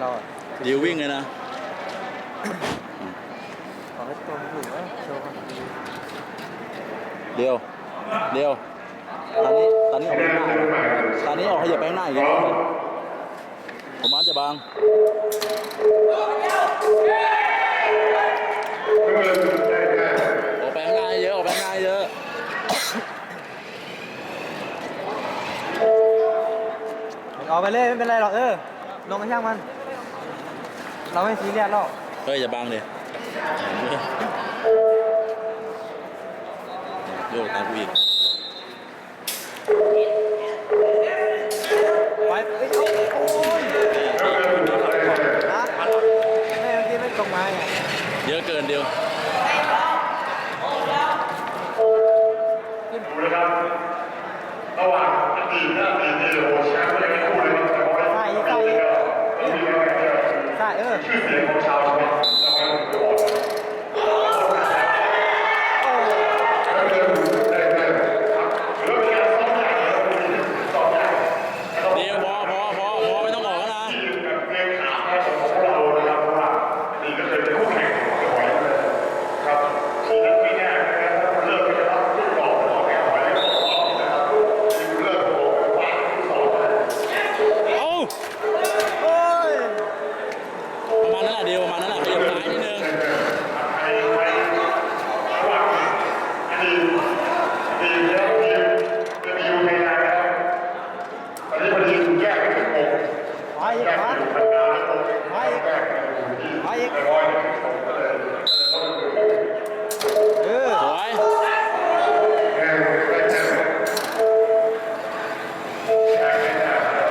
เราอะดิววิ่งเลยนะ ขอให้ตัวมันถูกนะโชว์ความดีเดียว เดียว ตอนนี้ ตอนนี้ออกไปข้างหน้าตอนนี้ออกขยับไปข้างหน้าอีกแล้วผมมาจะบางออกไปข้างหน้าเยอะ ออกไปข้างหน้าเยอะออกไปเลยไม่เป็นไรหรอกเออ ลงกันช่างมัน เราไม่ซีเรียสหรอกเฮ้ยอย่าบังดิโยกตามกูอีกไปเอ้ยโอ้ยนะไม่เมื่อกี้ไม่ตรงมาไงเยอะเกินเดียวดูนะครับระหว่างอดีตและอดีต ไปอีกแยกมาเป็นบรรดาแล้วหกแยกเป็นที่ร้อยก็เยออสวย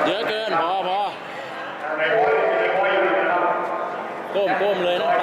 เยอะเกินพอพอก้มก้มเลยนะ